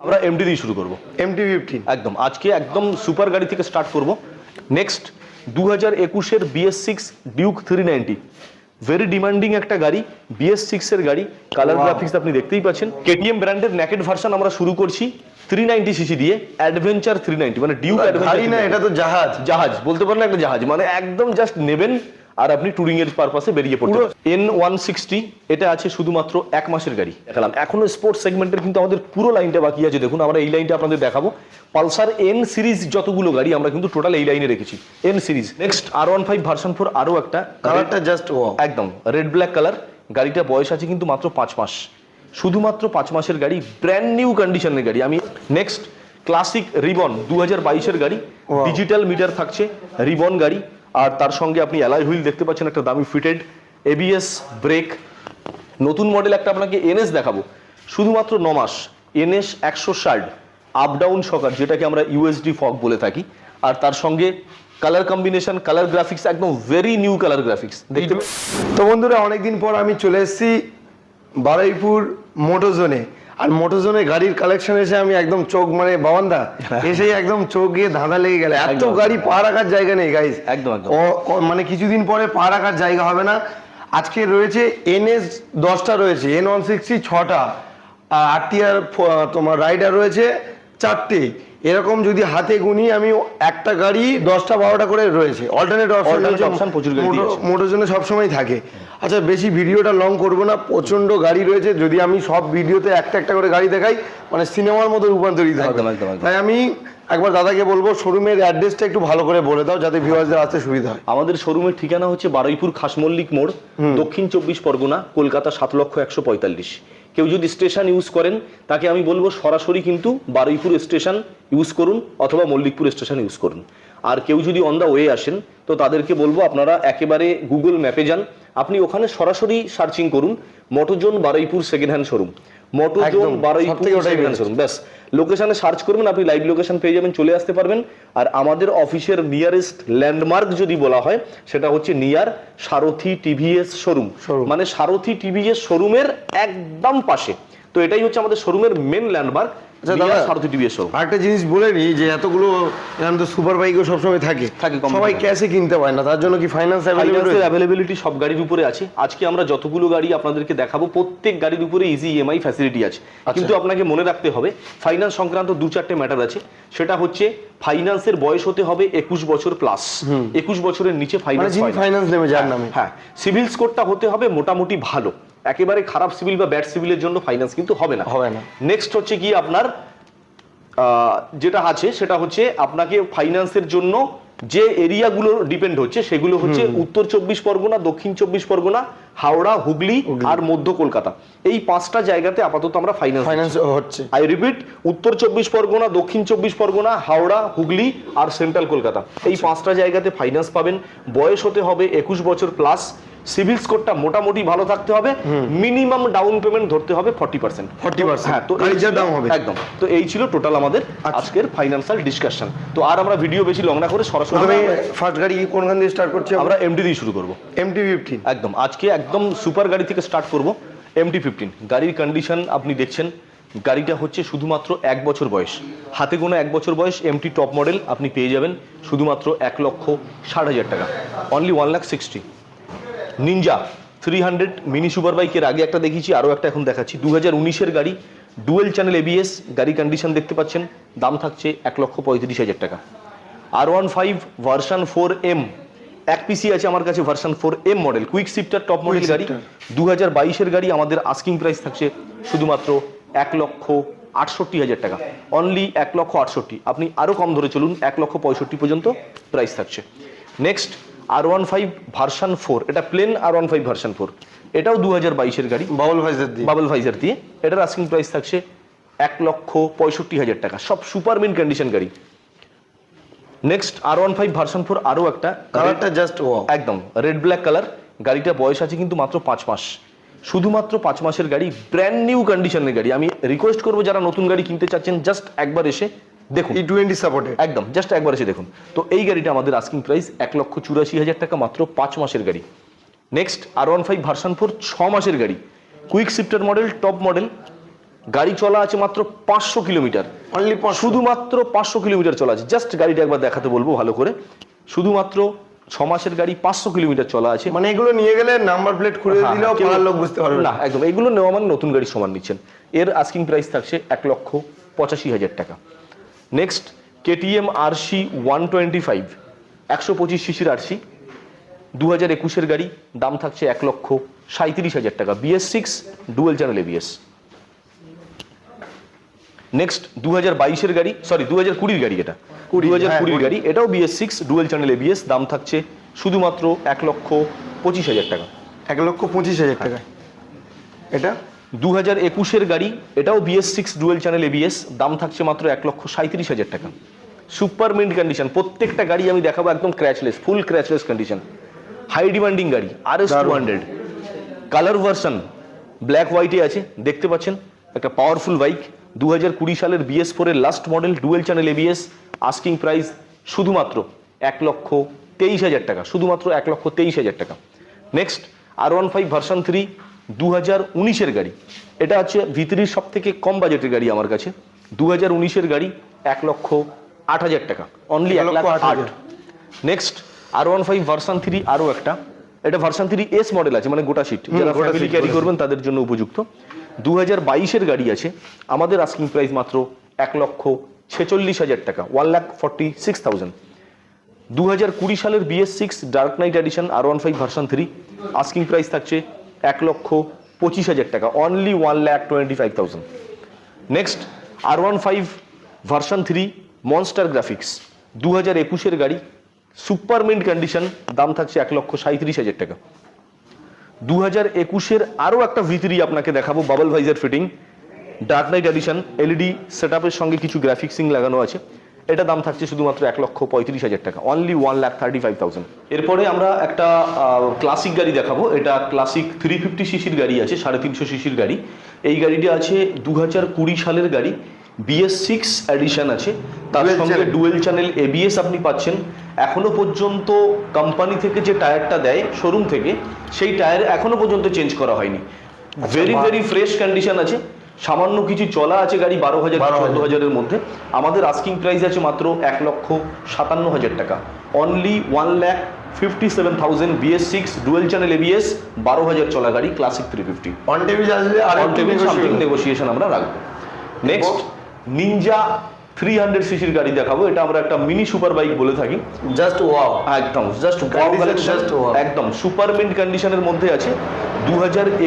আমরা এমডি দিয়ে শুরু করব। এমটি ফিফটিন একদম। আজকে একদম সুপার গাড়ি থেকে স্টার্ট করব। নেক্সট দু হাজার একুশের BS six Duke three ninety very demanding একটা গাড়ি বিএস সিক্সের গাড়ি। কালার গ্রাফিক্স আপনি দেখতেই পাচ্ছেন। কেটিএম ব্র্যান্ডের ন্যাকেট ভার্সন আমরা শুরু করছি থ্রি নাইনটি সিসি দিয়ে অ্যাডভেঞ্চার থ্রি নাইনটি মানে ডিউক এটা তো জাহাজ। জাহাজ বলতে পারেন একটা জাহাজ। মানে একদম জাস্ট নেবেন আর আপনি টুরিং এর পারপাসে বেরিয়ে পড়তে এন ওয়ান সিক্সটি এটা আছে শুধুমাত্র এক মাসের গাড়ি। দেখালাম। এখনও স্পোর্টস সেগমেন্টের কিন্তু আমাদের পুরো লাইনটা বাকি আছে। দেখুন আমরা এই লাইনটা আপনাদের দেখাবো। পালসার এন সিরিজ যতগুলো গাড়ি আমরা কিন্তু টোটাল এই লাইনে রেখেছি। N series next R one five version four আরও একটা কালারটা জাস্ট একদম। রেড ব্ল্যাক কালার গাড়িটা বয়স আছে কিন্তু মাত্র পাঁচ মাস। শুধুমাত্র পাঁচ মাসের গাড়ি ব্র্যান্ড নিউ কন্ডিশনের গাড়ি। আমি নেক্সট ক্লাসিক রিবন দু হাজার বাইশের গাড়ি। ডিজিটাল মিটার থাকছে। রিবন গাড়ি। আর তার সঙ্গে আপনি অ্যালাই হুইল দেখতে পাচ্ছেন একটা দামি ফিটেড এবিএস ব্রেক। নতুন মডেল একটা আপনাকে এনএস দেখাবো। শুধুমাত্র ন মাস এনএস একশো ষাট আপ ডাউন সকার যেটাকে আমরা ইউএসডি ফগ বলে থাকি। আর তার সঙ্গে কালার কম্বিনেশন কালার গ্রাফিক্স একদম ভেরি নিউ কালার গ্রাফিক্স দেখতে তো বন্ধুরা, অনেকদিন পর আমি চলে এসেছি বারুইপুর মোটোজোনে আর মোটোজোনে গাড়ির কালেকশন এসে আমি একদম চোখ মানে বাবান্দা এসে একদম চোখ গিয়ে ধাঁধা লেগে গেলে এত। গাড়ি পা রাখার জায়গা নেই গাইজ একদম, একদম। মানে কিছুদিন পরে পা রাখার জায়গা হবে না আজকে রয়েছে এনএস দশটা রয়েছে এন ওয়ান সিক্সটি ছটা আর আর তোমার রাইডার রয়েছে চারটে এরকম যদি হাতে গুনি আমি একটা গাড়ি দশটা বারোটা করে রয়েছে। অল্টারনেট option প্রচুর। মোটর জন্য সবসময় থাকে। আচ্ছা বেশি ভিডিওটা লং করব না প্রচণ্ড গাড়ি রয়েছে যদি আমি সব ভিডিওতে একটা একটা করে গাড়ি দেখাই মানে সিনেমার মতো রূপান্তরিত হবে। তাই আমি একবার দাদাকে বলব শোরুমের অ্যাড্রেসটা একটু ভালো করে বলে দাও যাতে ভিউয়ার্সদের আসতে সুবিধা হয়। আমাদের শোরুমের ঠিকানা হচ্ছে বারুইপুর খাসমল্লিক মোড় দক্ষিণ চব্বিশ পরগনা কলকাতা সাত লক্ষ একশো পঁয়তাল্লিশ। কেউ যদি স্টেশন ইউজ করেন, তাকে আমি বলব সরাসরি কিন্তু বারুইপুর স্টেশন ইউজ করুন অথবা মল্লিকপুর স্টেশন ইউজ করুন। আর কেউ যদি অন দ্য ওয়ে আসেন, তো তাদেরকে বলব আপনারা একেবারে গুগল ম্যাপে যান। আপনি ওখানে সরাসরি সার্চিং করুন Motozone Baruipur second hand showroom Motozone zone Baruipur ব্যাস। লোকেশনে সার্চ করবেন আপনি লাইভ লোকেশন পেয়ে যাবেন চলে আসতে পারবেন। আর আমাদের অফিসের নিয়ারেস্ট ল্যান্ডমার্ক যদি বলা হয় সেটা হচ্ছে নিয়ার সারথি টিভিএস শোরুম। মানে সারথি টিভিএস শোরুমের একদম পাশে। তো এটাই হচ্ছে আমাদের শোরুমের মেন ল্যান্ডমার্ক আচ্ছা, দাদা। জিনিস বলে যে এতগুলো এরকম তো সুপার বাইকও সবসময় থাকে। থাকে, সবাই ক্যাশে কিনতে পারে না তার জন্য কি ফাইন্যান্স অ্যাভেলেবিলিটি সব গাড়ির উপরে আছে। আজকে আমরা যতগুলো গাড়ি আপনাদেরকে দেখাবো প্রত্যেক গাড়ির উপরে ইজি ইএমআই ফ্যাসিলিটি আছে। কিন্তু আপনাকে মনে রাখতে হবে ফাইন্যান্স সংক্রান্ত দু চারটে ম্যাটার আছে। সেটা হচ্ছে ফাইন্যান্সের বয়স হতে হবে একুশ বছর প্লাস একুশ বছরের নিচে মানে ফাইন্যান্স যিনি ফাইন্যান্স নেবে যার নামে। হ্যাঁ সিভিল স্কোরটা হতে হবে মোটামুটি ভালো। একেবারে খারাপ সিভিল বা ব্যাড সিভিলের জন্য ফাইন্যান্স কিন্তু হবে না। হবে না। নেক্সট হচ্ছে কি আপনার যেটা আছে সেটা হচ্ছে আপনাকে ফাইন্যান্সের জন্য যে এরিয়াগুলো ডিপেন্ড হচ্ছে সেগুলো হচ্ছে উত্তর চব্বিশ পরগনা দক্ষিণ চব্বিশ পরগনা হাওড়া হুগলি আর মধ্য কলকাতা। এই পাঁচটা জায়গাতে আপাতত আমরা ফাইন্যান্স ফাইন্যান্স হচ্ছে। আই রিপিট উত্তর চব্বিশ পরগনা দক্ষিণ চব্বিশ পরগনা হাওড়া হুগলি আর সেন্ট্রাল কলকাতা। এই পাঁচটা জায়গাতে ফাইন্যান্স পাবেন। বয়স হতে হবে একুশ বছর প্লাস সিভিল স্কোরটা মোটামুটি ভালো থাকতে হবে মিনিমাম ডাউন পেমেন্ট ধরতে হবে ফর্টি পার্সেন্ট। 40% হ্যাঁ তো এই যা ছিল- দাম হবে। একদম। তো এই ছিল টোটাল আমাদের আচ্ছা। আজকের ফাইন্যান্সিয়াল ডিসকাশন। তো আর আমরা ভিডিও বেশি লং না করে সরাসরি ফার্স্ট গাড়ি কোনখান দিয়ে স্টার্ট করছি আমরা? এমডি দিয়ে শুরু করব। এমটি ফিফটিন একদম। আজকে একদম সুপার গাড়ি থেকে স্টার্ট করব এমটি ফিফটিন গাড়ির কন্ডিশন আপনি দেখছেন গাড়িটা হচ্ছে শুধুমাত্র এক বছর বয়স। হাতে কোনো এক বছর বয়স এমটি টপ মডেল আপনি পেয়ে যাবেন শুধুমাত্র এক লক্ষ ষাট হাজার টাকা। Only one lakh sixty Ninja three hundred mini super বাইকের আগে একটা দেখিয়েছি আরও একটা এখন দেখাচ্ছি। দু হাজার উনিশের গাড়ি ডুয়েল চ্যানেল এবিএস গাড়ি কন্ডিশন দেখতে পাচ্ছেন দাম থাকছে এক লক্ষ পঁয়ত্রিশ হাজার টাকা। R one five version four M এক পিসি আছে আমার কাছে version four M model quick shifter top model গাড়ি। দু হাজার বাইশের গাড়ি আমাদের আস্কিং প্রাইস থাকছে শুধুমাত্র এক লক্ষ আটষট্টি হাজার টাকা। অনলি এক লক্ষ আটষট্টি। আপনি আরও কম ধরে চলুন এক লক্ষ পঁয়ষট্টি পর্যন্ত প্রাইস থাকছে। Next R one five version four এটা plain R one five version four এটাও দু হাজার বাইশের গাড়ি। বাবল ভাইজার দিয়ে। বাবল ভাইজার দিয়ে। এটার আস্কিং প্রাইস থাকছে এক লক্ষ পঁয়ষট্টি হাজার টাকা। সব সুপার মিন কন্ডিশন গাড়ি। Next R one five version four আরও একটা। কালারটা জাস্ট একদম। রেড ব্ল্যাক কালার গাড়িটা বয়স আছে কিন্তু মাত্র পাঁচ মাস। শুধুমাত্র পাঁচ মাসের গাড়ি। ব্র্যান্ড নিউ কন্ডিশনের গাড়ি। আমি রিকোয়েস্ট করব যারা নতুন গাড়ি কিনতে চাচ্ছেন জাস্ট একবার এসে দেখুন। ই টোয়েন্টি সাপোর্টেড একদম জাস্ট একবার এসে দেখুন। তো এই গাড়িটা আমাদের আস্কিং প্রাইস এক লক্ষ চুরাশি হাজার টাকা মাত্র পাঁচ মাসের গাড়ি। Next R one five version four ছ মাসের গাড়ি। Quick shifter model top model গাড়ি চলা আছে মাত্র পাঁচশো কিলোমিটার। অনলি শুধুমাত্র পাঁচশো কিলোমিটার চলা আছে। জাস্ট গাড়িটা একবার দেখাতে বলব ভালো করে। শুধুমাত্র ছ মাসের গাড়ি পাঁচশো কিলোমিটার চলা আছে। মানে এগুলো নিয়ে গেলে নাম্বার প্লেট খুলে হ্যাঁ, দিলেও পাড়ার লোক বুঝতে পারবে না। না একদম। এগুলো নেওয়া মানে নতুন গাড়ি সমান নিচ্ছেন। এর আস্কিং প্রাইস থাকছে এক লক্ষ পঁচাশি হাজার টাকা। Next KTM RC one twenty five একশো পঁচিশ সিসির আরসি দু হাজার একুশের গাড়ি দাম থাকছে এক লক্ষ সাঁত্রিশ হাজার টাকা। BS six dual channel ABS next দু হাজার বাইশের গাড়ি সরি দু হাজার কুড়ির গাড়ি এটা। কুড়ি, দু হাজার হ্যাঁ, কুড়ির গাড়ি এটাও BS six dual channel ABS দাম থাকছে শুধুমাত্র এক লক্ষ পঁচিশ হাজার টাকা। এক লক্ষ পঁচিশ হাজার টাকা এটা? দু হাজার একুশের গাড়ি এটাও BS six dual channel ABS দাম থাকছে মাত্র এক লক্ষ সাঁত্রিশ হাজার টাকা। সুপার মিন্ট কন্ডিশন প্রত্যেকটা গাড়ি আমি দেখাবো একদম scratchless full scratchless condition high demanding গাড়ি R S two hundred colour version black হোয়াইটে আছে দেখতে পাচ্ছেন? একটা পাওয়ারফুল বাইক দু হাজার কুড়ি সালের বিএস ফোরের last model dual channel ABS asking price শুধুমাত্র এক লক্ষ তেইশ হাজার টাকা শুধুমাত্র এক লক্ষ তেইশ হাজার টাকা। Next R one five version three দু হাজার উনিশের গাড়ি। এটা হচ্ছে ভিতরির সব থেকে কম বাজেটের গাড়ি আমার কাছে। দু হাজার উনিশের গাড়ি এক লক্ষ আট হাজার টাকা। অনলি এক লক্ষ আট next R one five version three আরও একটা। এটা ভার্সান থ্রি এস মডেল আছে মানে গোটা সিট যারা ফ্যামিলি ক্যারি করবেন তাদের জন্য উপযুক্ত। দু হাজার বাইশের গাড়ি আছে। আমাদের আস্কিং প্রাইস মাত্র এক লক্ষ ছেচল্লিশ হাজার টাকা। One lakh forty six thousand দু হাজার কুড়ি সালের BS six dark knight edition R one five version three asking price থাকছে এক লক্ষ পঁচিশ হাজার টাকা only one lakh twenty five thousand next R one five version three monster graphics দু হাজার একুশের গাড়ি সুপার মিন্ট কন্ডিশন দাম থাকছে এক লক্ষ সাঁত্রিশ হাজার টাকা। দু হাজার একুশের আরও একটা ভিতরি আপনাকে দেখাবো bubble visor fitting dark knight edition LED set সঙ্গে কিছু গ্রাফিক্সিং লাগানো আছে। এটা দাম থাকছে শুধুমাত্র এক লক্ষ পঁয়ত্রিশ হাজার টাকা। Only one lakh thirty five thousand এরপরে আমরা একটা ক্লাসিক গাড়ি দেখাবো। এটা ক্লাসিক থ্রি ফিফটি সিসির গাড়ি আছে সাড়ে তিনশো সিসির গাড়ি। এই গাড়িটা আছে দু হাজার কুড়ি সালের গাড়ি। বিএস সিক্স অ্যাডিশন আছে। তার সঙ্গে। ডুয়েল চ্যানেল এবিএস আপনি পাচ্ছেন। এখনও পর্যন্ত কোম্পানি থেকে যে টায়ারটা দেয় শোরুম থেকে সেই টায়ার এখনও পর্যন্ত চেঞ্জ করা হয়নি। ভেরি ভেরি ফ্রেশ কন্ডিশন আছে। সামান্য কিছু চলা আছে গাড়ি বারো হাজার 12,000 চোদ্দ হাজারের মধ্যে। আমাদের আস্কিং প্রাইস আছে মাত্র এক লক্ষ সাতান্ন হাজার টাকা। Only one lakh fifty seven thousand BS six dual channel ABS বারো হাজার চলা গাড়ি classic three fifty on table R on table something negotiation আমরা রাখব। নেক্সট নিনজা থ্রি হান্ড্রেড সিসির গাড়ি দেখাবো। এটা আমরা একটা মিনি সুপার বাইক বলে থাকি। জাস্ট ওয়াও একদম জাস্ট একদম সুপার মিন্ট কন্ডিশনের মধ্যে আছে। দু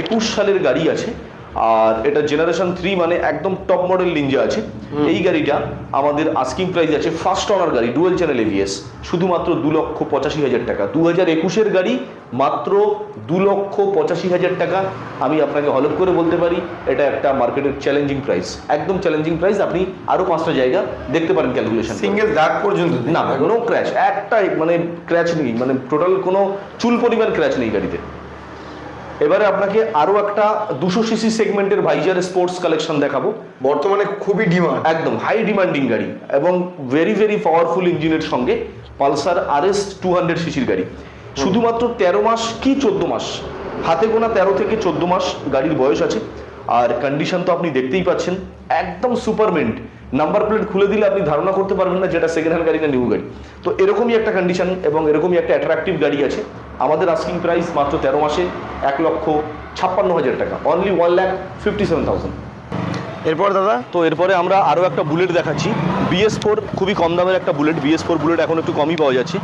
একুশ সালের গাড়ি আছে। আর এটা জেনারেশন থ্রি মানে একদম টপ মডেল নিনজা আছে। এই গাড়িটা আমাদের আস্কিং প্রাইস আছে ফার্স্ট অনার গাড়ি ডুয়েল চ্যানেল এভিএস শুধুমাত্র দু লক্ষ পঁচাশি হাজার টাকা। দু হাজার একুশের গাড়ি মাত্র দু লক্ষ পঁচাশি হাজার টাকা। আমি আপনাকে হলফ করে বলতে পারি এটা একটা মার্কেটের চ্যালেঞ্জিং প্রাইস একদম চ্যালেঞ্জিং প্রাইস আপনি আরও পাঁচটা জায়গা দেখতে পারেন ক্যালকুলেশন সিঙ্গেল দাগ পর্যন্ত না কোনো ক্র্যাশ একটা মানে ক্র্যাচ নেই মানে টোটাল কোনো চুল পরিমাণ ক্র্যাচ নেই গাড়িতে। এবারে আপনাকে আরও একটা দুশো সিসি সেগমেন্টের ভাইজার স্পোর্টস কালেকশন দেখাবো। বর্তমানে খুবই ডিমান্ড একদম হাই ডিমান্ডিং গাড়ি এবং ভেরি ভেরি পাওয়ারফুল ইঞ্জিনের সঙ্গে Pulsar R S two hundred সিসির গাড়ি। শুধুমাত্র তেরো মাস কি চোদ্দ মাস? হাতে গোনা তেরো থেকে চোদ্দ মাস গাড়ির বয়স আছে। আর কন্ডিশন তো আপনি দেখতেই পাচ্ছেন একদম সুপারমেন্ট নাম্বার প্লেট খুলে দিলে আপনি ধারণা করতে পারবেন না যেটা সেকেন্ড হ্যান্ড গাড়ি না নিউ গাড়ি। তো এরকমই একটা কন্ডিশন এবং এরকমই একটা অ্যাট্রাকটিভ গাড়ি আছে। আমাদের আস্কিং প্রাইস মাত্র তেরো মাসে এক লক্ষ ছাপ্পান্ন হাজার টাকা। Only one lakh fifty seven thousand এরপর দাদা? তো এরপরে আমরা আরও একটা বুলেট দেখাচ্ছি। বিএস ফোর খুবই কম দামের একটা বুলেট বিএস ফোর বুলেট এখন একটু কমই পাওয়া যাচ্ছে।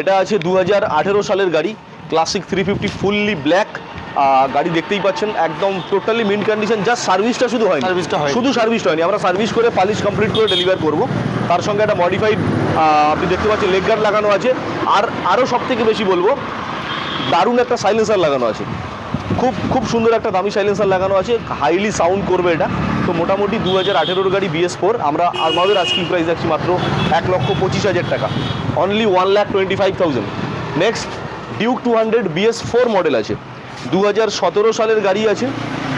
এটা আছে দু হাজার আঠেরো সালের গাড়ি। Classic three fifty fully black গাড়ি দেখতেই পাচ্ছেন একদম টোটালি মিন কন্ডিশন জাস্ট সার্ভিসটা শুধু হয় সার্ভিসটা হয়নি। শুধু সার্ভিসটা হয়নি। আমরা সার্ভিস করে পালিশ কমপ্লিট করে ডেলিভার করব। তার সঙ্গে একটা মডিফাইড আপনি দেখতে পাচ্ছেন লেগ গার্ড লাগানো আছে। আর আরও সব থেকে বেশি বলব দারুণ একটা সাইলেন্সার লাগানো আছে। খুব খুব সুন্দর একটা দামি সাইলেন্সার লাগানো আছে। হাইলি সাউন্ড করবে এটা। তো মোটামুটি দু হাজার আঠেরোর গাড়ি বিএস ফোর আমরা আমাদের আস্কিং প্রাইস রাখছি মাত্র এক লক্ষ পঁচিশ হাজার টাকা। Only one lakh twenty five thousand next Duke two hundred BS four model আছে। দু সতেরো সালের গাড়ি আছে।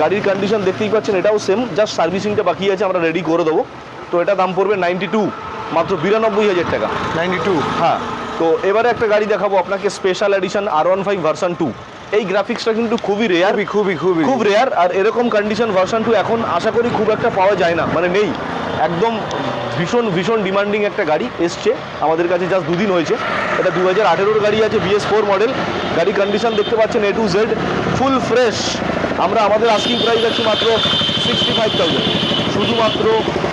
গাড়ির কন্ডিশন দেখতেই পাচ্ছেন এটাও সেম জাস্ট সার্ভিসিংটা বাকি আছে আমরা রেডি করে দেবো। তো এটা দাম পড়বে নাইনটি টু মাত্র বিরানব্বই হাজার টাকা। নাইনটি টু হ্যাঁ তো এবারে একটা গাড়ি দেখাবো আপনাকে special edition R one five version two এই গ্রাফিক্সটা কিন্তু খুবই রেয়ার খুবই খুবই খুব রেয়ার আর এরকম কন্ডিশন ভার্সন টু এখন আশা করি খুব একটা পাওয়া যায় না। মানে নেই। একদম ভীষণ ভীষণ ডিমান্ডিং একটা গাড়ি এসছে আমাদের কাছে জাস্ট দুদিন হয়েছে। এটা দু হাজার আঠেরোর গাড়ি আছে বিএস ফোর মডেল গাড়ি কন্ডিশন দেখতে পাচ্ছেন A to Z full fresh আমরা আমাদের আস্কিং প্রাইস আছে মাত্র সিক্সটি ফাইভ থাউজেন্ড শুধুমাত্র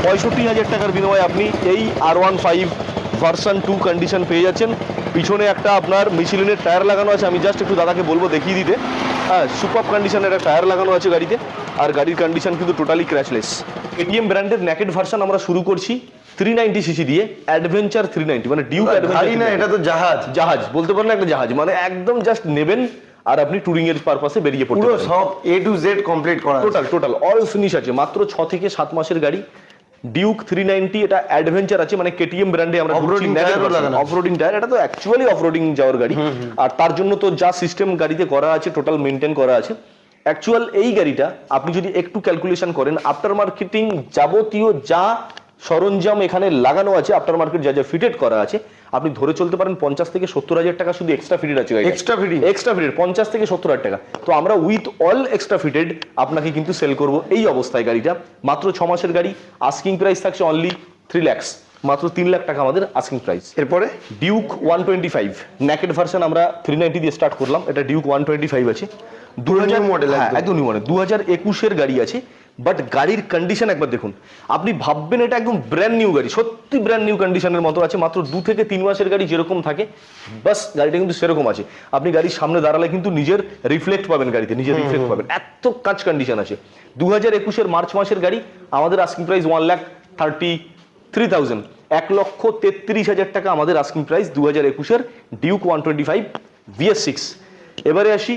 পঁয়ষট্টি হাজার টাকার বিনিময়ে আপনি এই R one five version two condition পেয়ে যাচ্ছেন। পিছনে একটা আপনার মিশিলিনের টায়ার লাগানো আছে আমি জাস্ট একটু দাদাকে বলব দেখিয়ে দিতে। হ্যাঁ সুপার কন্ডিশনের একটা টায়ার লাগানো আছে গাড়িতে আর গাড়ির কন্ডিশন কিন্তু টোটালি ক্র্যাশলেস এটিএম ব্র্যান্ডের ন্যাকেট ভার্সন আমরা শুরু করছি থ্রি নাইনটি সিসি দিয়ে অ্যাডভেঞ্চার থ্রি নাইনটি মানে ডিউ গাড়ি না এটা তো জাহাজ। জাহাজ বলতে পারেন একটা জাহাজ মানে একদম জাস্ট নেবেন আর আপনি টুরিং এর পারপাসে বেরিয়ে পড়তে পুরো সব এ টু জেড কমপ্লিট করা টোটাল টোটাল অল ফিনিশ আছে মাত্র ছ থেকে সাত মাসের গাড়ি। ডিউক থ্রি নাইনটি এটা অ্যাডভেঞ্চার আছে মানে কেটিএম ব্র্যান্ডে আমরা আছে। অফরোডিং টায়ার এটা তো অ্যাকচুয়ালি অফরোডিং যাওয়ার গাড়ি। আর তার জন্য তো যা সিস্টেম গাড়িতে করা আছে টোটাল মেনটেন করা আছে। অ্যাকচুয়াল এই গাড়িটা আপনি যদি একটু ক্যালকুলেশন করেন আফটার মার্কেটিং যাবতীয় যা সরঞ্জাম এখানে লাগানো আছে আফটার মার্কেট যা যা ফিটেড করা আছে আপনি ধরে চলতে পারেন পঞ্চাশ থেকে সত্তর হাজার টাকা শুধু এক্সট্রা ফিটেড আছে এক্সট্রা Extra এক্সট্রা ফিটেড পঞ্চাশ থেকে সত্তর হাজার টাকা। তো আমরা উইথ অল এক্সট্রা ফিটেড আপনাকে কিন্তু সেল করব এই অবস্থায় গাড়িটা। মাত্র ছ মাসের গাড়ি আস্কিং প্রাইস থাকছে অনলি থ্রি ল্যাক্স মাত্র তিন লাখ টাকা আমাদের আস্কিং প্রাইস এরপরে? Duke one twenty five naked version আমরা থ্রি নাইনটি দিয়ে স্টার্ট করলাম। এটা ডিউক ওয়ান টোয়েন্টি ফাইভ আছে দু হাজার model হ্যাঁ একদম। একদম নিউ মডেল দু হাজার একুশের গাড়ি আছে। বাট গাড়ির কন্ডিশন একবার দেখুন। আপনি ভাববেন এটা একদম ব্র্যান্ড নিউ গাড়ি সত্যি ব্র্যান্ড নিউ কন্ডিশনের মতো আছে মাত্র দু থেকে তিন মাসের গাড়ি যেরকম থাকে বাস গাড়িটা কিন্তু সেরকম আছে। আপনি গাড়ির সামনে দাঁড়ালে কিন্তু নিজের রিফ্লেক্ট পাবেন গাড়িতে নিজের রিফ্লেক্ট পাবেন। এত কাজ কন্ডিশন আছে। দু হাজার একুশের মার্চ মাসের গাড়ি আমাদের asking price one lakh thirty three thousand এক লক্ষ তেত্রিশ হাজার টাকা আমাদের আস্কিং প্রাইস দু হাজার একুশের Duke one twenty five BS six এবারে আসি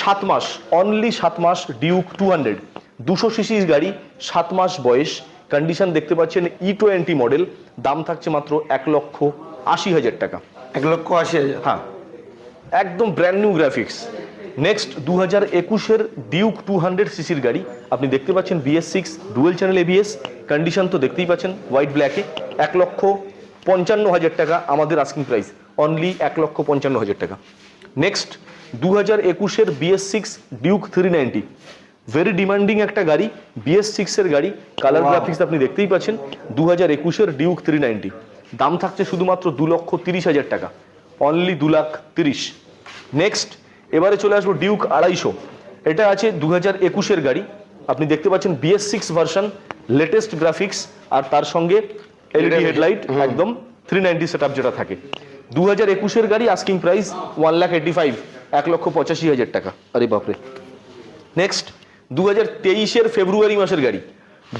সাত মাস অনলি সাত মাস ডিউক টু হান্ড্রেড দুশো সিসির গাড়ি সাত মাস বয়স। কন্ডিশন দেখতে পাচ্ছেন ই টোয়েন্টি মডেল দাম থাকছে মাত্র এক লক্ষ আশি হাজার টাকা। এক লক্ষ আশি হাজার? হ্যাঁ। একদম ব্র্যান্ড নিউ গ্রাফিক্স নেক্সট দু হাজার একুশের ডিউক টু হান্ড্রেড সিসির গাড়ি। আপনি দেখতে পাচ্ছেন BS six dual channel ABS condition তো দেখতেই পাচ্ছেন হোয়াইট ব্ল্যাকে এক লক্ষ পঞ্চান্ন হাজার টাকা আমাদের আস্কিং প্রাইস অনলি এক লক্ষ পঞ্চান্ন হাজার টাকা। নেক্সট দু হাজার একুশের BS six Duke three ninety very demanding একটা গাড়ি বিএস সিক্সের গাড়ি কালার গ্রাফিক্স আপনি দেখতেই পাচ্ছেন দু হাজার একুশের ডিউক থ্রি নাইনটি দাম থাকছে শুধুমাত্র দু লক্ষ তিরিশ হাজার টাকা অনলি দু লাখ তিরিশ। নেক্সট এবারে চলে আসব ডিউক আড়াইশো। এটা আছে দু হাজার একুশের গাড়ি আপনি দেখতে পাচ্ছেন BS six version latest graphics আর তার সঙ্গে এলইডি হেডলাইট একদম থ্রি নাইনটি সেট যেটা থাকে। দু হাজার একুশের গাড়ি asking price one lakh eighty five এক লক্ষ পঁচাশি হাজার টাকা। আরে বাপরে। নেক্সট দু হাজার তেইশের ফেব্রুয়ারি মাসের গাড়ি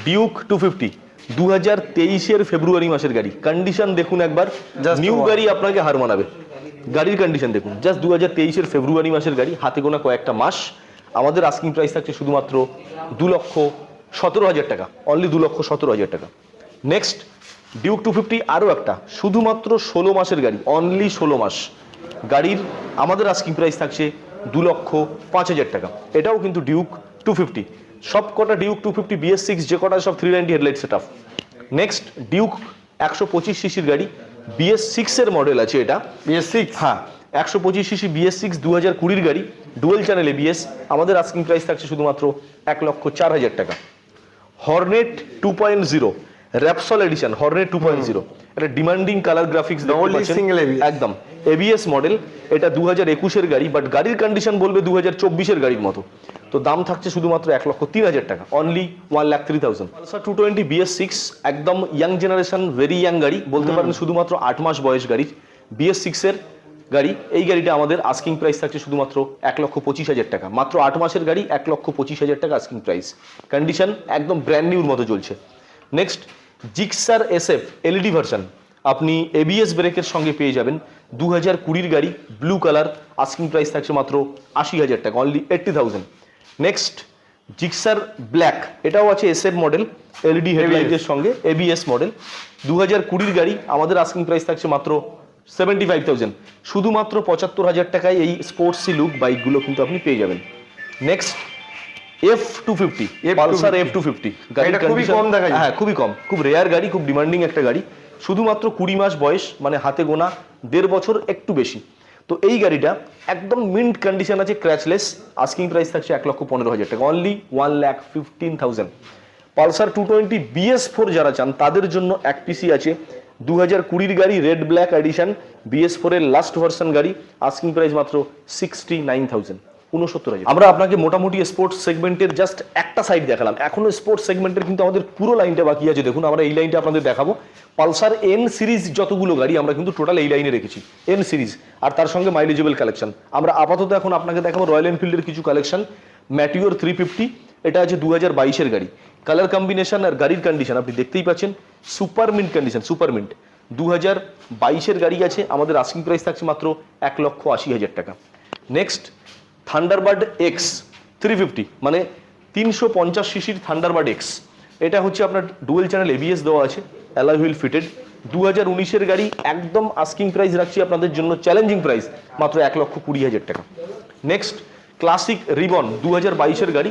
ডিউক টু ফিফটি দু হাজার তেইশের ফেব্রুয়ারি মাসের গাড়ি। কন্ডিশন দেখুন একবার নিউ গাড়ি আপনাকে হার মানাবে। গাড়ির কন্ডিশন দেখুন জাস্ট দু হাজার তেইশের ফেব্রুয়ারি মাসের গাড়ি হাতে গোনা কয়েকটা মাস। আমাদের আস্কিং প্রাইস থাকছে শুধুমাত্র দু লক্ষ সতেরো হাজার টাকা অনলি দু লক্ষ সতেরো হাজার টাকা। নেক্সট ডিউক টু ফিফটি আরও একটা শুধুমাত্র ষোলো মাসের গাড়ি অনলি ষোলো মাস। গাড়ির আমাদের আস্কিং প্রাইস থাকছে দু লক্ষ পাঁচ হাজার টাকা। এটাও কিন্তু ডিউক টু ফিফটি সব কটা Duke two fifty BS six যে কটা সব three ninety headlight set next Duke একশো পঁচিশ সিসির গাড়ি। বিএস সিক্সের মডেল আছে এটা। বিএস সিক্স হ্যাঁ একশো পঁচিশ সিসি বিএস সিক্স দু হাজার কুড়ির গাড়ি। ডুয়েল চ্যানেল এবিএস আমাদের আস্কিং প্রাইস থাকছে শুধুমাত্র এক লক্ষ চার হাজার টাকা। Hornet two point zero Repsol edition Hornet two point zero এটা ডিমান্ডিং কালার গ্রাফিক্স একদম। এবিএস মডেল এটা দু হাজার একুশের গাড়ি বাট গাড়ির কন্ডিশন বলবে দু হাজার চব্বিশের গাড়ির মতো। তো দাম থাকছে শুধুমাত্র এক লক্ষ তিন হাজার টাকা only one lakh three thousand Pulsar two twenty BS six একদম ইয়াং জেনারেশন ভেরি ইয়াং গাড়ি বলতে পারেন শুধুমাত্র আট মাস বয়স গাড়ি বিএস সিক্সের গাড়ি এই গাড়িটা আমাদের আস্কিং প্রাইস থাকছে শুধুমাত্র এক লক্ষ পঁচিশ হাজার টাকা। মাত্র আট মাসের গাড়ি এক লক্ষ পঁচিশ হাজার টাকা আস্কিং প্রাইস কন্ডিশন একদম ব্র্যান্ড নিউর মতো চলছে। Next Gixxer SF LED version. আপনি এবিএস ব্রেকের সঙ্গে পেয়ে যাবেন দু হাজার কুড়ির গাড়ি ব্লু কালার আস্কিং প্রাইস থাকছে মাত্র আশি হাজার টাকা only eighty thousand next Gixxer black এটাও আছে এসএফ মডেল এলইডি হেডলাইটের সঙ্গে এবিএস মডেল দু হাজার কুড়ির গাড়ি আমাদের আস্কিং প্রাইস থাকছে মাত্র সেভেন্টি ফাইভ থাউজেন্ড শুধুমাত্র পঁচাত্তর হাজার টাকায় এই স্পোর্টসি লুক বাইকগুলো কিন্তু আপনি পেয়ে যাবেন। Next F two fifty F250 Pulsar F two fifty খুবই কম দেখা যায়। হ্যাঁ খুবই কম। খুব রেয়ার গাড়ি খুব ডিমান্ডিং একটা গাড়ি। শুধুমাত্র কুড়ি মাস বয়স মানে হাতে গোনা দেড় বছর একটু বেশি। তো এই গাড়িটা একদম মিন্ট কন্ডিশন আছে ক্র্যাচলেস আস্কিং প্রাইস থাকছে এক লক্ষ পনেরো হাজার টাকা। Only one lakh fifteen thousand Pulsar two twenty BS four যারা চান তাদের জন্য এক পিসি আছে। দু হাজার কুড়ির গাড়ি red black edition BS four এর লাস্ট ভার্সন গাড়ি আস্কিং প্রাইস মাত্র সিক্সটি নাইন থাউজেন্ড উনসত্তর হাজার। আমরা আপনাকে মোটামুটি স্পোর্টস সেগমেন্টের জাস্ট একটা সাইড দেখালাম। এখনও স্পোর্টস সেগমেন্টের কিন্তু আমাদের পুরো লাইনটা বাকি আছে। দেখুন, আমরা এই লাইনটা আপনাদের দেখাবো। পালসার এন সিরিজ যতগুলো গাড়ি, আমরা কিন্তু টোটাল এই লাইনে রেখেছি। এন সিরিজ আর তার সঙ্গে মাইলেজেবল কালেকশন আমরা আপাতত এখন আপনাকে দেখাবো রয়্যাল এনফিল্ডের কিছু কালেকশন ম্যাটিওর থ্রি ফিফটি এটা আছে দু হাজার বাইশের গাড়ি। কালার কম্বিনেশন আর গাড়ির কন্ডিশন আপনি দেখতেই পাচ্ছেন। Super mint condition super mint দু হাজার বাইশের গাড়ি আছে। আমাদের আস্কিং প্রাইস থাকছে মাত্র এক লক্ষ আশি হাজার টাকা। Next Thunderbird X three fifty মানে তিনশো পঞ্চাশ সিসির থান্ডারবার্ড এক্স এটা হচ্ছে আপনার ডুয়েল চ্যানেল এবিএস দেওয়া আছে অ্যালয় হুইল ফিটেড দু হাজার উনিশের গাড়ি একদম আস্কিং প্রাইস রাখছি আপনাদের জন্য চ্যালেঞ্জিং প্রাইস মাত্র এক লক্ষ কুড়ি হাজার টাকা। নেক্সট ক্লাসিক রিবন দু হাজার বাইশের গাড়ি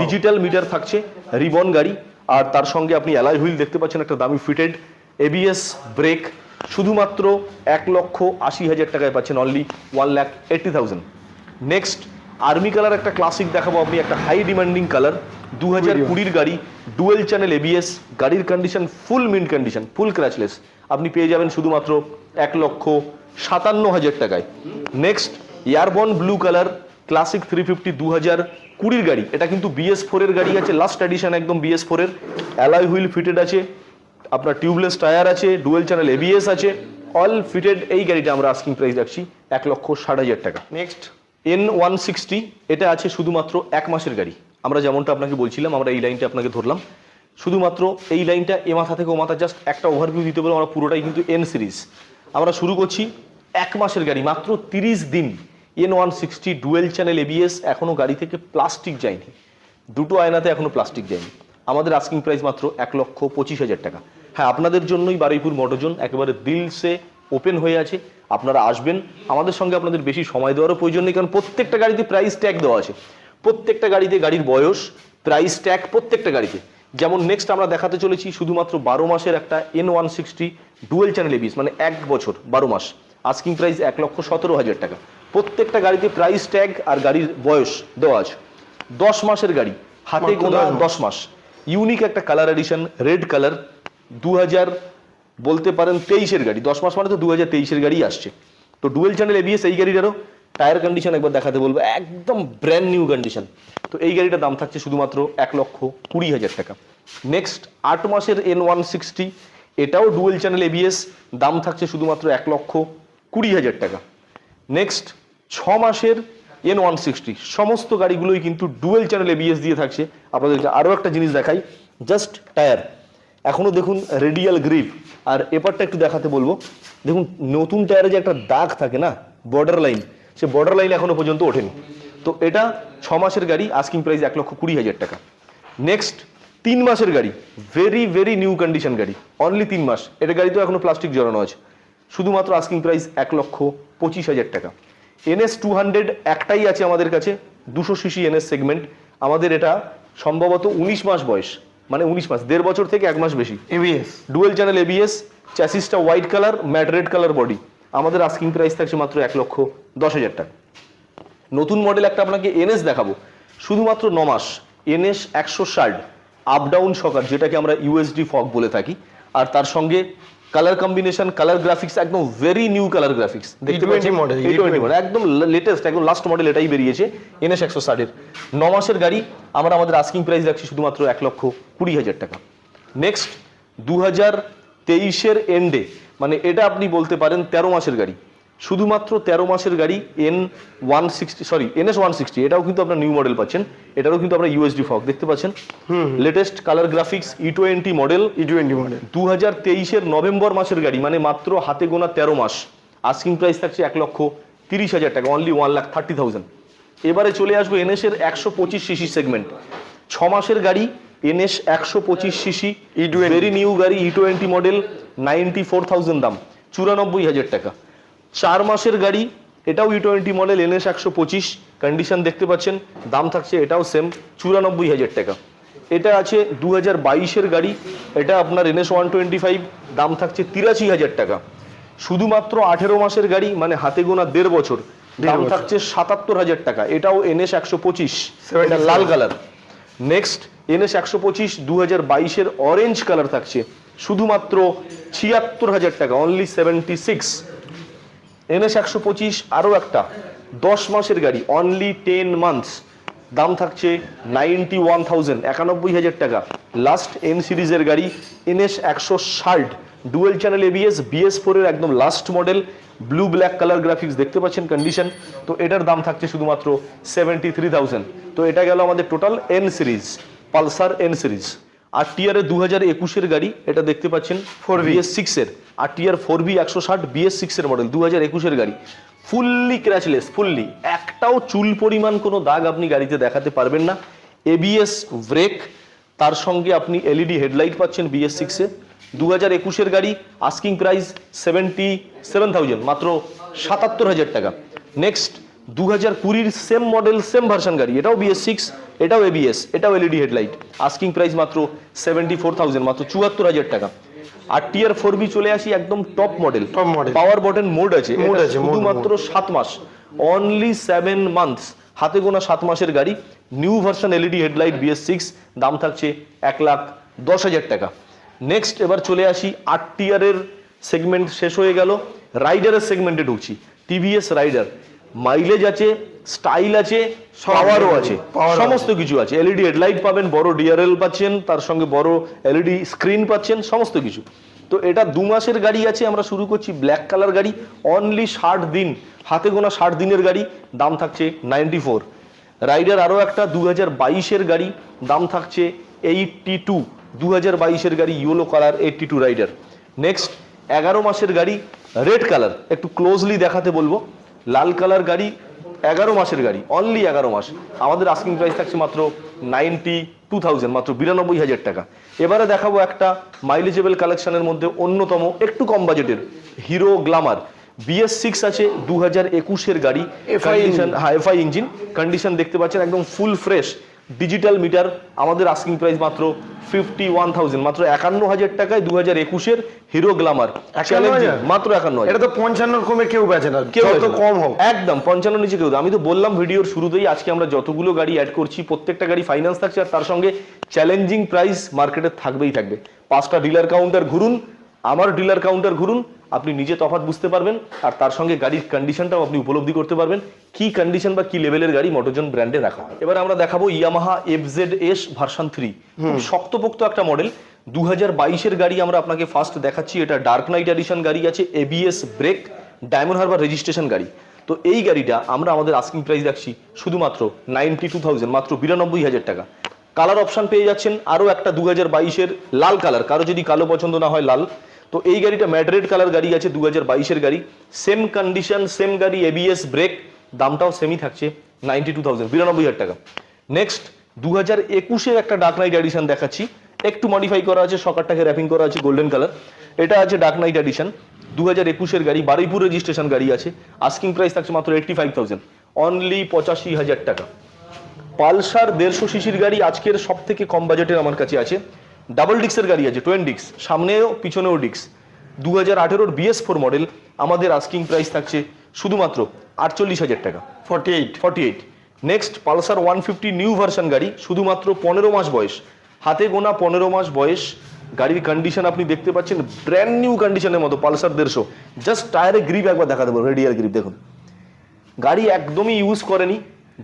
ডিজিটাল মিটার থাকছে রিবন গাড়ি। আর তার সঙ্গে আপনি অ্যালয় হুইল দেখতে পাচ্ছেন একটা দামি ফিটেড এবিএস ব্রেক শুধুমাত্র এক লক্ষ আশি হাজার টাকায় পাচ্ছেন only one lakh eighty thousand next army colour একটা ক্লাসিক দেখাবো আপনি একটা হাই ডিমান্ডিং কালার দু হাজার কুড়ির গাড়ি ডুয়েল চ্যানেল এবিএস গাড়ির condition full mint condition full scratchless আপনি পেয়ে যাবেন শুধুমাত্র এক লক্ষ সাতান্ন হাজার টাকায়। Next Airborne blue colour classic three fifty দু হাজার কুড়ির গাড়ি। এটা কিন্তু বিএস ফোরের গাড়ি আছে লাস্ট এডিশন একদম বিএস ফোরের অ্যালয় হুইল ফিটেড আছে আপনার টিউবলেস টায়ার আছে ডুয়েল চ্যানেল এবিএস আছে। অল ফিটেড এই গাড়িটা আমরা আস্কিং প্রাইস রাখছি এক লক্ষ ষাট হাজার টাকা। নেক্সট এন ওয়ান সিক্সটি এটা আছে শুধুমাত্র এক মাসের গাড়ি। আমরা যেমনটা আপনাকে বলছিলাম, আমরা এই লাইনটা আপনাকে ধরলাম। শুধুমাত্র এই লাইনটা এ মাথা থেকে ও মাথা জাস্ট একটা ওভারভিউ দিতে বলে আমরা পুরোটাই কিন্তু এন সিরিজ আমরা শুরু করছি এক মাসের গাড়ি, মাত্র তিরিশ দিন। N one sixty dual channel ABS এখনও গাড়ি থেকে প্লাস্টিক যায়নি। দুটো আয়নাতে এখনও প্লাস্টিক যায়নি। আমাদের আস্কিং প্রাইস মাত্র এক লক্ষ পঁচিশ হাজার টাকা। হ্যাঁ আপনাদের জন্যই বারুইপুর মোটরজন একেবারে দিলসে ওপেন হয়ে আছে আপনারা আসবেন। আমাদের সঙ্গে আপনাদের বেশি সময় দেওয়ারও প্রয়োজন নেই কারণ প্রত্যেকটা গাড়িতে প্রাইস ট্যাগ দেওয়া আছে। প্রত্যেকটা গাড়িতে গাড়ির বয়স প্রাইস ট্যাগ প্রত্যেকটা গাড়িতে। যেমন নেক্সট আমরা দেখাতে চলেছি শুধুমাত্র বারো মাসের একটা N one sixty dual channel ABS মানে এক বছর বারো মাস। আস্কিং প্রাইস এক লক্ষ সতেরো হাজার টাকা। প্রত্যেকটা গাড়িতে প্রাইস ট্যাগ আর গাড়ির বয়স দেওয়া আছে। দশ মাসের গাড়ি হাতে গোনা দশ মাস। ইউনিক একটা কালার এডিশন রেড কালার দু হাজার বলতে পারেন তেইশের গাড়ি, দশ মাস মানে তো দু হাজার তেইশের গাড়ি আসছে। তো ডুয়েল চ্যানেল এবিএস এই গাড়িটারও টায়ার কন্ডিশন একবার দেখাতে বলব, একদম ব্র্যান্ড নিউ কন্ডিশন তো এই গাড়িটার দাম থাকছে শুধুমাত্র এক লক্ষ কুড়ি হাজার টাকা। নেক্সট আট মাসের এন ওয়ান সিক্সটি এটাও ডুয়েল চ্যানেল এবিএস দাম থাকছে শুধুমাত্র এক লক্ষ কুড়ি হাজার টাকা। নেক্সট ছ মাসের এন ওয়ান সিক্সটি সমস্ত গাড়িগুলোই কিন্তু ডুয়েল চ্যানেল এবিএস দিয়ে থাকছে। আপনাদেরকে আরও একটা জিনিস দেখাই জাস্ট টায়ার এখনও দেখুন রেডিয়াল গ্রিপ আর এপারটা একটু দেখাতে বলব। দেখুন, নতুন টায়ারে যে একটা দাগ থাকে না বর্ডার লাইন সে বর্ডার লাইন এখনও পর্যন্ত ওঠেনি। তো এটা ছ মাসের গাড়ি আস্কিং প্রাইস এক লক্ষ কুড়ি হাজার টাকা। নেক্সট তিন মাসের গাড়ি ভেরি ভেরি নিউ কন্ডিশন গাড়ি অনলি তিন মাস। এটা গাড়িতেও এখনও প্লাস্টিক জড়ানো আছে। শুধুমাত্র আস্কিং প্রাইস এক লক্ষ পঁচিশ হাজার টাকা। এনএস টু হান্ড্রেড একটাই আছে আমাদের কাছে, দুশো সিসি এনএস সেগমেন্ট আমাদের এটা সম্ভবত উনিশ মাস বয়স। মানে উনিশ মাস দেড় বছর থেকে এক মাস বেশি। ABS dual channel ABS চ্যাসিসটা white colour matte red colour body আমাদের আস্কিং প্রাইস থাকছে মাত্র এক লক্ষ দশ হাজার টাকা। নতুন মডেল একটা আপনাকে এনএস দেখাবো। শুধুমাত্র ন মাস এনএস একশো ষাট আপ ডাউন সকার যেটাকে আমরা ইউএসডি ফক বলে থাকি। আর তার সঙ্গে কালার কম্বিনেশন কালার গ্রাফিক্স একদম ভেরি নিউ কালার গ্রাফিক্স দেখতে E20 পাচ্ছেন টোয়েন্টি মডেল একদম লেটেস্ট একদম লাস্ট মডেল এটাই বেরিয়েছে এনএস একশো ষাটের ন মাসের গাড়ি আমরা আমাদের আস্কিং প্রাইস রাখছি শুধুমাত্র এক লক্ষ কুড়ি হাজার টাকা। নেক্সট দু হাজার তেইশের এন্ডে মানে এটা আপনি বলতে পারেন তেরো মাসের গাড়ি। শুধুমাত্র তেরো মাসের গাড়ি N one sixty sorry NS one sixty এটাও কিন্তু আপনার নিউ মডেল পাচ্ছেন এটারও কিন্তু আপনার ইউএসডি ফগ দেখতে পাচ্ছেন? Latest colour graphics E twenty model E twenty model দু হাজার তেইশের নভেম্বর মাসের গাড়ি মানে মাত্র হাতে গোনা তেরো মাস। আস্কিং প্রাইস থাকছে এক লক্ষ তিরিশ হাজার টাকা only one lakh thirty thousand এবারে চলে আসব এনএস এর একশো পঁচিশ সিসি সেগমেন্ট ছ মাসের গাড়ি এনএস একশো পঁচিশ সিসি E20 ভেরি নিউ গাড়ি E twenty model ninety four thousand দাম চুরানব্বই হাজার টাকা। চার মাসের গাড়ি এটাও ই টোয়েন্টি মডেল এনএস একশো পঁচিশ কন্ডিশন দেখতে পাচ্ছেন দাম থাকছে এটাও সেম চুরানব্বই হাজার টাকা। এটা আছে দু হাজার বাইশের গাড়ি এটা আপনার এনএস ওয়ান টোয়েন্টি ফাইভ দাম থাকছে তিরাশি হাজার টাকা। শুধুমাত্র আঠেরো মাসের গাড়ি মানে হাতে গোনা দেড় বছর দাম থাকছে সাতাত্তর হাজার টাকা এটাও এনএস একশো পঁচিশ এটা লাল কালার নেক্সট এনএস একশো পঁচিশ দু হাজার বাইশের অরেঞ্জ কালার থাকছে শুধুমাত্র ছিয়াত্তর হাজার টাকা অনলি সেভেন্টি সিক্স এনএস একশো পঁচিশ আরও একটা। দশ মাসের গাড়ি অনলি টেন মান্থস দাম থাকছে নাইনটি ওয়ান থাউজেন্ড একানব্বই হাজার টাকা। লাস্ট এন সিরিজের গাড়ি, এনএস একশো ষাট। ডুয়েল চ্যানেল এবিএস বিএস ফোরের একদম last model blue black colour graphics দেখতে পাচ্ছেন কন্ডিশন তো এটার দাম থাকছে শুধুমাত্র সেভেন্টি থ্রি থাউজেন্ড তো এটা গেল আমাদের total N series Pulsar N series আর টিআর দু হাজার একুশের গাড়ি এটা দেখতে পাচ্ছেন ফোর বিএস সিক্সের আর টিআর ফোর বি একশো ষাট বিএস সিক্সের মডেল দু হাজার একুশের গাড়ি। ফুললি ক্র্যাচলেস ফুললি একটাও চুল পরিমাণ কোনো দাগ আপনি গাড়িতে দেখাতে পারবেন না। এবিএস ব্রেক তার সঙ্গে আপনি এলইডি হেডলাইট পাচ্ছেন বিএস সিক্সে দু হাজার একুশের গাড়ি asking price seventy seven thousand মাত্র সাতাত্তর হাজার টাকা। নেক্সট দু হাজার কুড়ির সেম মডেল সেম ভার্সন গাড়ি। এটাও বিএস সিক্স এটাও এবিএস এটাও এলইডি হেডলাইট আস্কিং প্রাইস মাত্র সেভেন্টি ফোর থাউজেন্ড মাত্র চুয়াত্তর হাজার টাকা। আর টিয়ার ফোর বি চলে আসি একদম top model. Power button mode আছে, শুধুমাত্র সাত মাস। অনলি সেভেন মান্থস হাতে গোনা সাত মাসের গাড়ি। New version LED headlight BS six দাম থাকছে এক লাখ দশ হাজার টাকা। নেক্সট এবার চলে আসি আট টিয়ারের সেগমেন্ট শেষ হয়ে গেল। রাইডারের সেগমেন্টে ঢুকছি। টিভিএস রাইডার মাইলেজ আছে স্টাইল আছে পাওয়ারও আছে, আছে সমস্ত কিছু আছে। এলইডি হেডলাইট পাবেন বড় ডিআরএল পাচ্ছেন তার সঙ্গে বড় এলইডি স্ক্রিন পাচ্ছেন সমস্ত কিছু। তো এটা দু মাসের গাড়ি আছে আমরা শুরু করছি ব্ল্যাক কালার গাড়ি অনলি ষাট দিন হাতে গোনা ষাট দিনের গাড়ি দাম থাকছে নাইনটি ফোর রাইডার আরও একটা দু হাজার বাইশের গাড়ি দাম থাকছে এইটটি টু দু হাজার বাইশের গাড়ি yellow colour eighty two Raider next এগারো মাসের গাড়ি রেড কালার একটু ক্লোজলি দেখাতে বলব। লাল কালার গাড়ি এগারো মাসের গাড়ি অনলি এগারো মাস। আমাদের আস্কিং প্রাইস থাকছে মাত্র নাইনটি টু থাউজেন্ড মাত্র বিরানব্বই হাজার টাকা। এবারে দেখাবো একটা মাইলেজেবল কালেকশনের মধ্যে অন্যতম একটু কম বাজেটের হিরো গ্লামার বিএস সিক্স আছে দু হাজার একুশের গাড়ি কন্ডিশন হ্যাঁ এফআই ইঞ্জিন কন্ডিশন দেখতে পাচ্ছেন একদম ফুল ফ্রেশ ডিজিটাল মিটার আমাদের আস্কিং প্রাইস মাত্র ফিফটি ওয়ান থাউজেন্ড মাত্র একান্ন হাজার টাকায় দু হাজার একুশের হিরো গ্লামার মাত্র একান্ন এটা তো পঞ্চান্ন কমে কেউ বেচে না কেউ না। কম হোক। একদম পঞ্চান্ন নিচে কেউ আমি তো বললাম ভিডিওর শুরুতেই আজকে আমরা যতগুলো গাড়ি অ্যাড করছি প্রত্যেকটা গাড়ি ফাইন্যান্স থাকছে আর তার সঙ্গে চ্যালেঞ্জিং প্রাইস মার্কেটে থাকবেই থাকবে। পাঁচটা ডিলার কাউন্টার ঘুরুন আমার ডিলার কাউন্টার ঘুরুন, আপনি নিজে তফাৎ বুঝতে পারবেন, আর তার সঙ্গে গাড়ির কন্ডিশনটাও আপনি উপলব্ধি করতে পারবেন, কি কন্ডিশন বা কি লেভেলের গাড়ি মোটরজন ব্র্যান্ডে রাখা হয়। এবার আমরা দেখাবো Yamaha FZ S version three শক্তপোক্ত একটা মডেল দু হাজার বাইশের গাড়ি আমরা আপনাকে ফার্স্ট দেখাচ্ছি, এটা ডার্ক নাইট এডিশন গাড়ি আছে ABS brake Diamond Harbour registration গাড়ি। তো এই গাড়িটা আমরা আমাদের আস্কিং প্রাইস রাখছি শুধুমাত্র নাইনটি টু থাউজেন্ড মাত্র বিরানব্বই হাজার টাকা। কালার অপশন পেয়ে যাচ্ছেন আরও একটা দু হাজার বাইশের লাল কালার কারও যদি কালো পছন্দ না হয় লাল তো এই গাড়িটা ম্যাড্রেড কালার গাড়ি আছে দু হাজার বাইশের গাড়ি। সেম কন্ডিশন সেম গাড়ি এবিএস ব্রেক দামটাও সেমই থাকছে নাইনটি টু থাউজেন্ড বিরানব্বই হাজার টাকা। নেক্সট দু হাজার একুশের একটা ডার্ক নাইট এডিশন দেখাচ্ছি। একটু মডিফাই করা আছে, সকারটাকে র্যাপিং করা আছে গোল্ডেন কালার এটা আছে ডার্ক নাইট এডিশন দু হাজার একুশের গাড়ি, বারুইপুর রেজিস্ট্রেশন গাড়ি আছে। আস্কিং প্রাইস থাকছে মাত্র এইটটি ফাইভ থাউজেন্ড অনলি পঁচাশি হাজার টাকা। পালসার দেড়শো সিসির গাড়ি আজকের সব থেকে কম বাজেটের আমার কাছে আছে। ডাবল ডিক্সের গাড়ি আছে টোয়েন ডিক্স সামনেও পিছনেও ডিক্স দু হাজার আঠেরোর বিএস ফোর মডেল আমাদের আস্কিং প্রাইস থাকছে শুধুমাত্র আটচল্লিশ হাজার টাকা। Forty eight forty eight next Pulsar one fifty new version গাড়ি শুধুমাত্র পনেরো মাস বয়স। হাতে গোনা পনেরো মাস বয়স। গাড়ির কন্ডিশন আপনি দেখতে পাচ্ছেন ব্র্যান্ড নিউ কন্ডিশনের মতো পালসার দেড়শো। জাস্ট টায়ারে গ্রিপ একবার দেখা দেবো রেডিয়ার গ্রিপ দেখুন। গাড়ি একদমই ইউজ করেনি।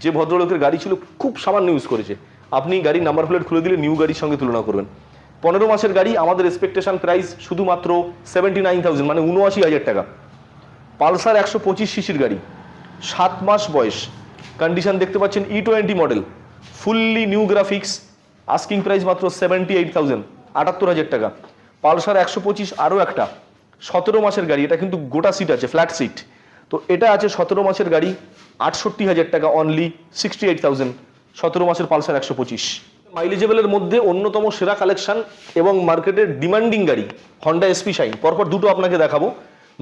যে ভদ্রলোকের গাড়ি ছিল খুব সামান্য ইউজ করেছে। আপনি গাড়ির নাম্বার প্লেট খুলে দিলে নিউ গাড়ির সঙ্গে তুলনা করবেন। পনেরো মাসের গাড়ি, আমাদের এক্সপেকটেশন প্রাইস শুধুমাত্র সেভেন্টি নাইন থাউজেন্ড মানে উনআশি হাজার টাকা। পালসার একশো পঁচিশ সিসির গাড়ি, সাত মাস বয়স। কন্ডিশন দেখতে পাচ্ছেন E twenty model fully new graphics asking price মাত্র সেভেন্টি এইট থাউজেন্ড আটাত্তর হাজার টাকা। পালসার একশো পঁচিশ আরও একটা, সতেরো মাসের গাড়ি, এটা কিন্তু গোটা সিট আছে ফ্ল্যাট সিট তো এটা আছে সতেরো মাসের গাড়ি, আটষট্টি হাজার টাকা অনলি সিক্সটি এইট থাউজেন্ড সতেরো মাসের পালসার একশো পঁচিশ। মাইলেজেবলের মধ্যে অন্যতম সেরা কালেকশন এবং মার্কেটের ডিমান্ডিং গাড়ি হন্ডা এসপি শাইন পরপর দুটো আপনাকে দেখাবো।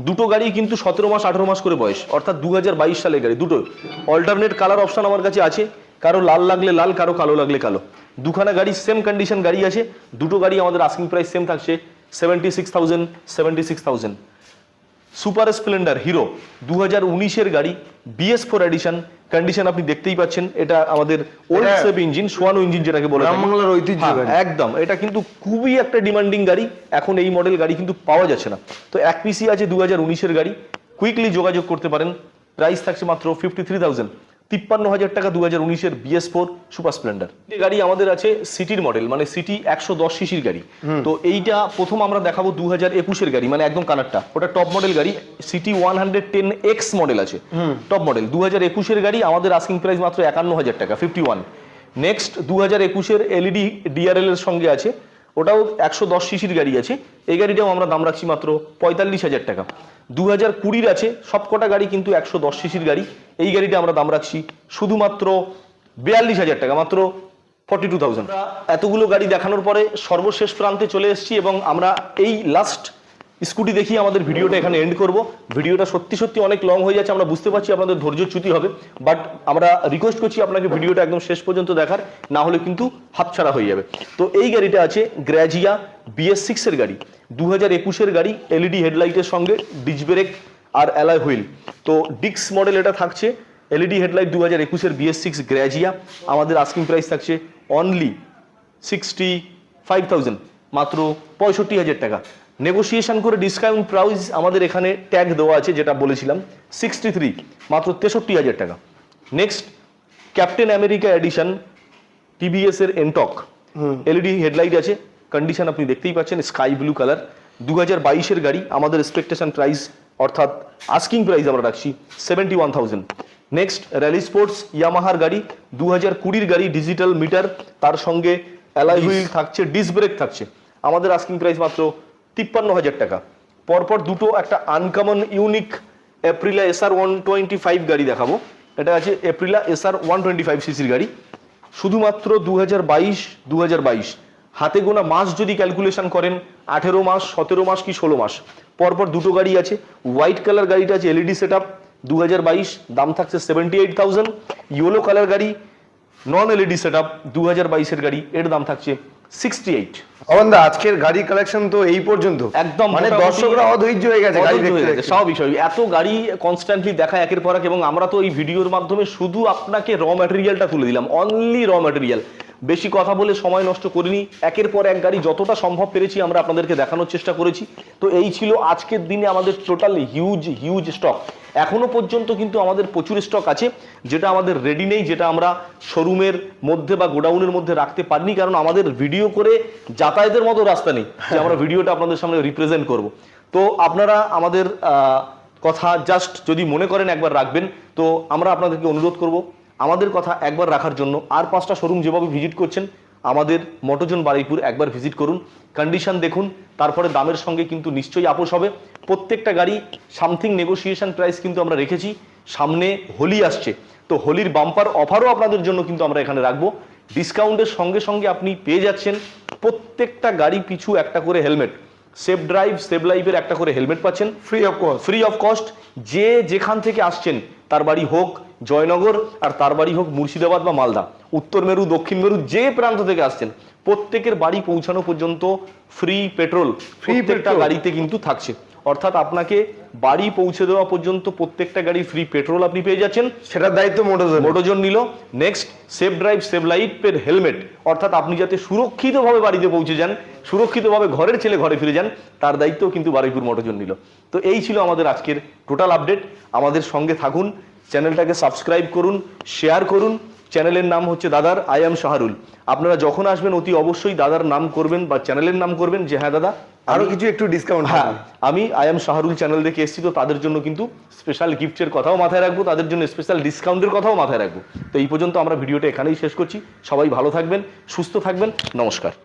দুটো গাড়ি কিন্তু সতেরো মাস, আঠেরো মাস করে বয়স। অর্থাৎ দু সালের গাড়ি। দুটো অল্টারনেট কালার অপশন আমার কাছে আছে। কারও লাল লাগলে লাল, কারও কালো লাগলে কালো। দুখানা গাড়ি সেম কন্ডিশন গাড়ি আছে। দুটো গাড়ি আমাদের আস্কিং প্রাইস সেম থাকছে। Seventy six thousand seventy six thousand super Splendor Hero দু হাজার উনিশের গাড়ি বিএস ফোর এডিশন কন্ডিশন আপনি দেখতেই পাচ্ছেন। এটা আমাদের ওল্ড সেপ ইঞ্জিন সোয়ানো ইঞ্জিন যেটাকে বলে বাংলার ঐতিহ্য হ্যাঁ, একদম। এটা কিন্তু খুবই একটা ডিমান্ডিং গাড়ি। এখন এই মডেল গাড়ি কিন্তু পাওয়া যাচ্ছে না। তো এক পিসি আছে দু হাজার উনিশের গাড়ি। কুইকলি যোগাযোগ করতে পারেন। প্রাইস থাকছে মাত্র ফিফটি থ্রি থাউজেন্ড তিপ্পান্ন হাজার টাকা দু হাজার উনিশের বিএস ফোর সুপার স্প্লেন্ডার। এই গাড়ি আমাদের আছে সিটির মডেল মানে সিটি একশো দশ সিসির গাড়ি। তো এইটা প্রথম আমরা দেখাবো দু হাজার একুশের গাড়ি মানে একদম কানারটা। ওটা টপ মডেল গাড়ি CT one hundred ten X model আছে। টপ মডেল দু হাজার একুশের গাড়ি আমাদের আস্কিং প্রাইস মাত্র একান্ন হাজার টাকা ফিফটি ওয়ান নেক্সট দু হাজার একুশের এলইডি ডিআরএল এর সঙ্গে আছে। ওটাও একশো দশ সিসির গাড়ি আছে। এই গাড়িটাও আমরা দাম রাখছি মাত্র পঁয়তাল্লিশ হাজার টাকা। দু হাজার কুড়ির আছে সবকটা গাড়ি কিন্তু একশো দশ সিসির গাড়ি। এই গাড়িটা আমরা দাম রাখছি শুধুমাত্র বিয়াল্লিশ হাজার টাকা, মাত্র ফর্টি টু থাউজেন্ড এতগুলো গাড়ি দেখানোর পরে সর্বশেষ প্রান্তে চলে এসেছি এবং আমরা এই লাস্ট স্কুটি দেখিয়ে আমাদের ভিডিওটা এখানে এন্ড করব। ভিডিওটা সত্যি সত্যি অনেক লং হয়ে যাচ্ছে, আমরা বুঝতে পারছি আপনাদের ধৈর্যচ্যুতি হবে বাট আমরা রিকোয়েস্ট করছি আপনাকে ভিডিওটা একদম শেষ পর্যন্ত দেখার, না হলে কিন্তু হাতছাড়া হয়ে যাবে। তো এই গাড়িটা আছে গ্র্যাজিয়া বিএস সিক্সের গাড়ি দু হাজার একুশের গাড়ি এলইডি হেডলাইটের সঙ্গে ডিচ ব্রেক আর অ্যালয় হুইল তো ডিক্স মডেল এটা থাকছে এলইডি হেডলাইট দু হাজার একুশের বিএস সিক্স গ্র্যাজিয়া আমাদের আস্কিং প্রাইস থাকছে অনলি সিক্সটি ফাইভ থাউজেন্ড মাত্র পঁয়ষট্টি হাজার টাকা। নেগোসিয়েশন করে ডিসকাউন্ট প্রাইস আমাদের এখানে ট্যাগ দেওয়া আছে যেটা বলেছিলাম সিক্সটি থ্রি মাত্র তেষট্টি হাজার টাকা। Next Captain America edition TVS এর এনটক এলইডি হেডলাইট আছে কন্ডিশন আপনি দেখতেই পাচ্ছেন স্কাই ব্লু কালার দু হাজার বাইশের গাড়ি আমাদের এক্সপেকটেশন প্রাইস অর্থাৎ আস্কিং প্রাইস আমরা রাখছি seventy one thousand next rally sports ইয়ামাহার গাড়ি দু হাজার কুড়ির গাড়ি ডিজিটাল মিটার তার সঙ্গে অ্যালাই হুইল থাকছে ডিস ব্রেক থাকছে। আমাদের আস্কিং প্রাইস মাত্র তিপ্পান্ন হাজার টাকা। পরপর দুটো একটা uncommon unique Aprilia SR one twenty five গাড়ি দেখাবো। এটা আছে Aprilia SR one twenty five সিসির গাড়ি। শুধুমাত্র দু হাজার বাইশ দু হাজার বাইশ। হাতে গোনা মাস যদি ক্যালকুলেশন করেন আঠেরো মাস সতেরো মাস কি ষোলো মাস? পরপর দুটো গাড়ি আছে হোয়াইট কালার গাড়িটা আছে এলইডি সেট আপ দু দাম থাকছে seventy eight thousand yellow colour গাড়ি নন এলইডি সেট আপ দু হাজার গাড়ি এর দাম থাকছে সিক্সটি এইট অবন্দা আজকের গাড়ি কালেকশন তো এই পর্যন্ত। একদম মানে দর্শকরা অধৈর্য হয়ে গেছে গাড়ি গেছে, দেখতে। স্বাভাবিক স্বাভাবিক। এত গাড়ি কনস্ট্যান্টলি দেখা একের পর এক এবং আমরা তো এই ভিডিওর মাধ্যমে শুধু আপনাকে র ম্যাটেরিয়ালটা তুলে দিলাম অনলি র ম্যাটেরিয়াল বেশি কথা বলে সময় নষ্ট করিনি। একের পর এক গাড়ি যতটা সম্ভব পেরেছি আমরা আপনাদেরকে দেখানোর চেষ্টা করেছি। তো এই ছিল আজকের দিনে আমাদের টোটাল হিউজ হিউজ স্টক এখনও পর্যন্ত কিন্তু আমাদের প্রচুর স্টক আছে, যেটা আমাদের রেডি নেই, যেটা আমরা শোরুমের মধ্যে বা গোডাউনের মধ্যে রাখতে পারিনি, কারণ আমাদের ভিডিও করে যাতায়াতের মতো রাস্তা নেই, যে আমরা ভিডিওটা আপনাদের সামনে রিপ্রেজেন্ট করব। তো আপনারা আমাদের কথা জাস্ট যদি মনে করেন একবার রাখবেন, তো আমরা আপনাদেরকে অনুরোধ করব আমাদের কথা একবার রাখার জন্য আর পাঁচটা শোরুম যেভাবে ভিজিট করছেন, আমাদের মটোজন বারুইপুর একবার ভিজিট করুন। কন্ডিশন দেখুন, তারপরে দামের সঙ্গে কিন্তু নিশ্চয়ই আপোষ হবে। প্রত্যেকটা গাড়ি সামথিং নেগোসিয়েশন প্রাইস কিন্তু আমরা রেখেছি। সামনে হোলি আসছে, তো হোলির বাম্পার অফারও আপনাদের জন্য কিন্তু আমরা এখানে রাখব। ডিসকাউন্টের সঙ্গে সঙ্গে আপনি পেয়ে যাচ্ছেন প্রত্যেকটা গাড়ি পিছু একটা করে হেলমেট সেফ ড্রাইভ সেভ লাইফের একটা করে হেলমেট পাচ্ছেন। Free of cost free of cost যে যেখান থেকে আসছেন তার বাড়ি হোক জয়নগর আর তার বাড়ি হোক মুর্শিদাবাদ বা মালদা উত্তর মেরু দক্ষিণ মেরু যে প্রান্ত থেকে আসছেন প্রত্যেকের বাড়ি পৌঁছানো পর্যন্ত ফ্রি পেট্রোল ফ্রি প্রত্যেকটা গাড়িতে কিন্তু থাকছে। অর্থাৎ আপনাকে বাড়ি পৌঁছে দেওয়া পর্যন্ত প্রত্যেকটা গাড়ি ফ্রি পেট্রোল আপনি পেয়ে যাচ্ছেন। সেটার দায়িত্ব মোটরজন মোটোজন নিল নেক্সট সেফ ড্রাইভ সেভ লাইফের হেলমেট অর্থাৎ আপনি যাতে সুরক্ষিতভাবে বাড়িতে পৌঁছে যান সুরক্ষিতভাবে ঘরের ছেলে ঘরে ফিরে যান তার দায়িত্ব কিন্তু বারুইপুর মোটোজন নিল। তো এই ছিল আমাদের আজকের টোটাল আপডেট আমাদের সঙ্গে থাকুন চ্যানেলটাকে সাবস্ক্রাইব করুন শেয়ার করুন। চ্যানেলের নাম হচ্ছে দাদার আই এম শাহরুল। আপনারা যখন আসবেন অতি অবশ্যই দাদার নাম করবেন বা চ্যানেলের নাম করবেন। যে হ্যাঁ দাদা আরও কিছু একটু ডিসকাউন্ট হ্যাঁ আমি আই এম শাহরুল চ্যানেল দেখে এসেছি তো তাদের জন্য কিন্তু স্পেশাল গিফটের কথাও মাথায় রাখব তাদের জন্য স্পেশাল ডিসকাউন্টের কথাও মাথায় রাখব। তো এই পর্যন্ত আমরা ভিডিওটা এখানেই শেষ করছি। সবাই ভালো থাকবেন সুস্থ থাকবেন। নমস্কার।